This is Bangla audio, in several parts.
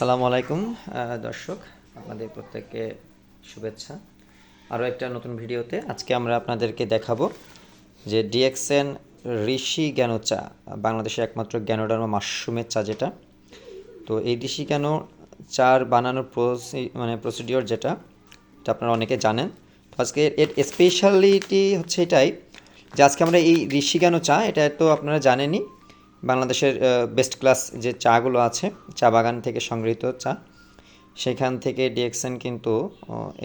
আসসালামু আলাইকুম দর্শক, আপনাদের প্রত্যেককে শুভেচ্ছা। আরও একটা নতুন ভিডিওতে আজকে আমরা আপনাদেরকে দেখাবো যে ডিএক্সএন ঋষি জ্ঞান চা বাংলাদেশের একমাত্র জ্ঞানোডার্মা মাশরুমের চা যেটা। তো এই ঋষি জ্ঞান চার বানানোর প্রসি মানে প্রসিডিওর যেটা, এটা আপনারা অনেকে জানেন। তো আজকে এর স্পেশালিটি হচ্ছে এটাই যে আজকে আমরা এই ঋষি জ্ঞান চা এটা তো আপনারা জানেনই বাংলাদেশের বেস্ট ক্লাস যে চাগুলো আছে, চা বাগান থেকে সংগৃহীত চা, সেখান থেকে ডিএক্সএন কিন্তু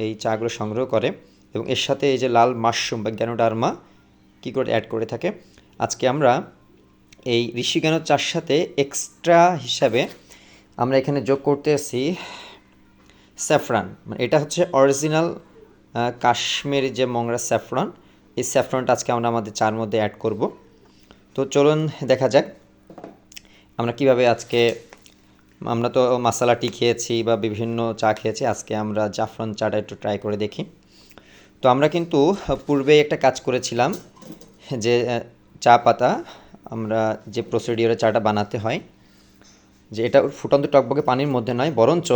এই চাগুলো সংগ্রহ করে এবং এর সাথে এই যে লাল মাশরুম বা গ্যানোডার্মা কী করে অ্যাড করে থাকে, আজকে আমরা এই ঋষিজ্ঞান চার সাথে এক্সট্রা হিসাবে আমরা এখানে যোগ করতে আসি স্যাফরান। মানে এটা হচ্ছে অরিজিনাল কাশ্মীরি যে মংরা স্যাফরন, এই স্যাফরনটা আজকে আমরা আমাদের চার মধ্যে অ্যাড করব। তো চলুন দেখা যাক। আমরা কীভাবে আজকে, আমরা তো মাসালা টি খেয়েছি বা বিভিন্ন চা খেয়েছি, আজকে আমরা জাফরান চাটা একটু ট্রাই করে দেখি। তো আমরা কিন্তু পূর্বে একটা কাজ করেছিলাম যে চা পাতা, আমরা যে প্রসিডিওরে চাটা বানাতে হয়, যে এটা ফুটন্ত টকবকে পানির মধ্যে নয়, বরঞ্চ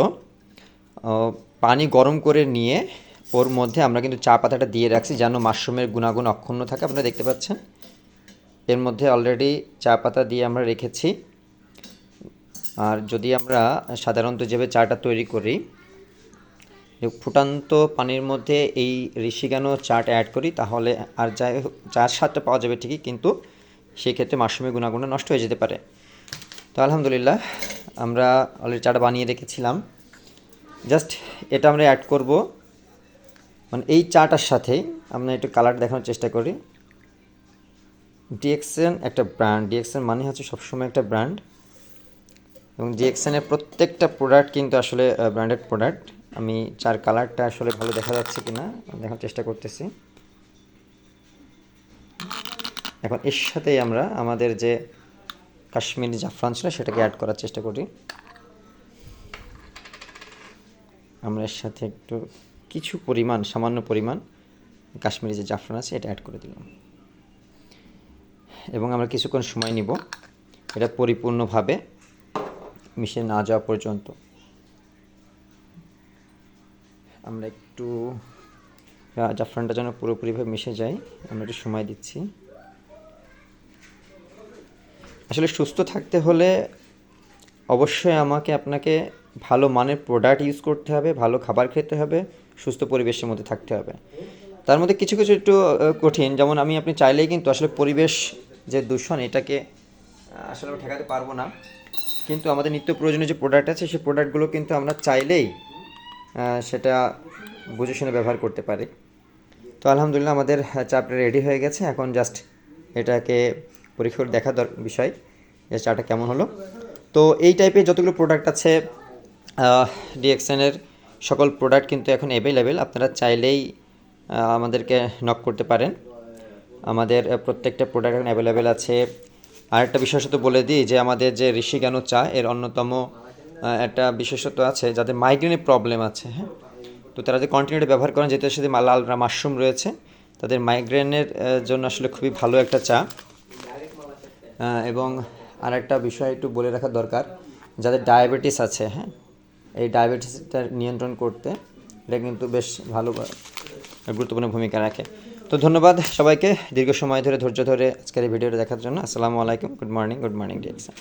পানি গরম করে নিয়ে ওর মধ্যে আমরা কিন্তু চা পাতাটা দিয়ে রাখছি যেন মাশরুমের গুণাগুণ অক্ষুণ্ণ থাকে। আপনারা দেখতে পাচ্ছেন, এর মধ্যে অলরেডি চা পাতা দিয়ে আমরা রেখেছি। আর যদি আমরা সাধারণত যেভাবে চাটা তৈরি করি ফুটান্ত পানির মধ্যে এই ঋষিগানো চাটা অ্যাড করি, তাহলে আর যাই চার স্বাদটা পাওয়া যাবে ঠিকই, কিন্তু সেই ক্ষেত্রে মাশরুমের গুণাগুণ নষ্ট হয়ে যেতে পারে। তো আলহামদুলিল্লাহ, আমরা অলরেডি চাটা বানিয়ে রেখেছিলাম। জাস্ট এটা আমরা অ্যাড করব। মানে এই চাটার সাথে আমরা একটু কালার দেখানোর চেষ্টা করি। ডিএক্সএন একটা ব্র্যান্ড ডিএক্সএন মানে হচ্ছে সবসময় একটা ব্র্যান্ড এবং ডিএক্সএনের প্রত্যেকটা প্রোডাক্ট কিন্তু আসলে ব্র্যান্ডেড প্রোডাক্ট আমি চার কালারটা আসলে ভালো দেখা যাচ্ছে কিনা, দেখার চেষ্টা করতেছি। এখন এর সাথেই আমরা আমাদের যে কাশ্মীরি জাফরান ছিল, সেটাকে অ্যাড করার চেষ্টা করি। আমরা এর সাথে একটু কিছু পরিমাণ, সামান্য পরিমাণ কাশ্মীরি যে জাফরান আছে, এটা অ্যাড করে দিলাম। এবং আমরা কিছুক্ষণ সময় নিব। এটা পরিপূর্ণভাবে। মিশে না যাওয়া পর্যন্ত। আমরা একটু জাফরানটা যেন পুরোপুরিভাবে মিশে যায়, আমরা একটু সময় দিচ্ছি। আসলে সুস্থ থাকতে হলে অবশ্যই আমাকে আপনাকে ভালো মানের প্রোডাক্ট ইউজ করতে হবে, ভালো খাবার খেতে হবে, সুস্থ পরিবেশের মধ্যে থাকতে হবে। তার মধ্যে কিছু কিছু একটু কঠিন, যেমন আমি আপনি চাইলেই কিন্তু আসলে পরিবেশ যে দূষণ, এটাকে আসলে ঠেকাতে পারব না। কিন্তু আমাদের নিত্য প্রয়োজনীয় যে প্রোডাক্ট আছে, সেই প্রোডাক্টগুলো কিন্তু আমরা চাইলেই সেটা বুঝে শুনে ব্যবহার করতে পারি। তো আলহামদুলিল্লাহ আমাদের চাপটা রেডি হয়ে গেছে। এখন জাস্ট এটাকে পরীক্ষা করে দেখা বিষয়। যে চাটা কেমন হলো? তো এই টাইপের যতগুলো প্রোডাক্ট আছে ডিএক্সএনের সকল প্রোডাক্ট কিন্তু এখন অ্যাভেলেবেল আপনারা চাইলেই আমাদেরকে নক করতে পারেন। আমাদের প্রত্যেকটা প্রোডাক্ট এখন অ্যাভেলেবেল আছে। আরেকটা বিশেষত বলে দিই যে আমাদের যে ঋষি জ্ঞান চা, এর অন্যতম একটা বিশেষত্ব আছে যাদের মাইগ্রেনের প্রবলেম আছে হ্যাঁ? তো তারা যে কন্টিনিউটি ব্যবহার করেন যেটার সাথে লাল মাশরুম রয়েছে, তাদের মাইগ্রেনের জন্য আসলে খুবই ভালো একটা চা। এবং আর একটা বিষয় একটু বলে রাখা দরকার, যাদের ডায়াবেটিস আছে হ্যাঁ? এই ডায়াবেটিসটা নিয়ন্ত্রণ করতে এটা কিন্তু বেশ ভালো গুরুত্বপূর্ণ ভূমিকা রাখে। তো ধন্যবাদ সবাইকে দীর্ঘ সময় ধরে ধৈর্য ধরে আজকের এই ভিডিওটা দেখার জন্য। আসসালামু আলাইকুম। Good morning good morning DXN